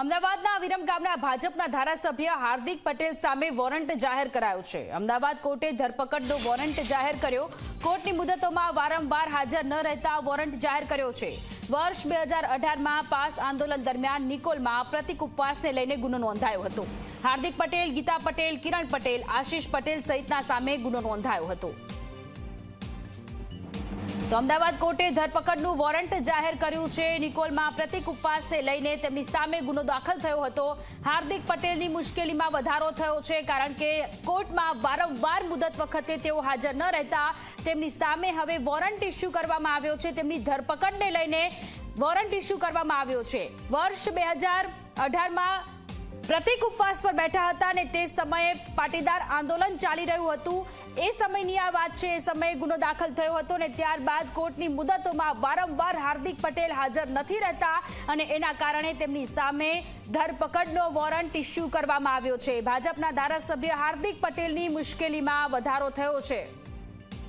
અમદાવાદના વિરમ ગામના ભાજપના ધારાસભ્ય હાર્દિક પટેલ સામે વોરંટ જાહેર કરાયો છે. અમદાવાદ કોર્ટે ધરપકડનો વોરંટ જાહેર કર્યો. કોર્ટની મુદતોમાં વારંવાર હાજર ન રહેતા વોરંટ જાહેર કર્યો છે. વર્ષ બે હજાર અઢારમાં પાસ આંદોલન દરમિયાન નિકોલમાં પ્રતિક ઉપવાસને લઈને ગુનો નોંધાયો હતો. હાર્દિક પટેલ, ગીતા પટેલ, કિરણ પટેલ, આશીષ પટેલ સહિતના સામે ગુનો નોંધાયો હતો. તો અમદાવાદ કોર્ટે ધરપકડનું વોરંટ જાહેર કર્યું છે. નિકોલમાં પ્રતિક ઉપવાસને લઈને તેમની સામે ગુનો દાખલ થયો હતો. હાર્દિક પટેલની મુશ્કેલીમાં વધારો થયો છે, કારણ કે કોર્ટમાં વારંવાર મુદત વખતે તેઓ હાજર ન રહેતા. તેમની સામે હવે વોરંટ ઇસ્યુ કરવામાં આવ્યો છે. તેમની ધરપકડને લઈને વોરંટ ઇસ્યુ કરવામાં આવ્યો છે. વર્ષ બે હજાર અઢારમાં પ્રતિક ઉપવાસ પર બેઠા હતા અને તે સમયે પાટીદાર આંદોલન ચાલી રહ્યું હતું. એ સમયની આ વાત છે, એ સમયે ગુનો દાખલ થયો હતો અને ત્યારબાદ કોર્ટની મુદતોમાં વારંવાર હાર્દિક પટેલ હાજર નથી રહેતા અને એના કારણે તેમની સામે ધરપકડનો વોરંટ ઇસ્યુ કરવામાં આવ્યો છે. ભાજપના ધારાસભ્ય હાર્દિક પટેલની મુશ્કેલીમાં વધારો થયો છે.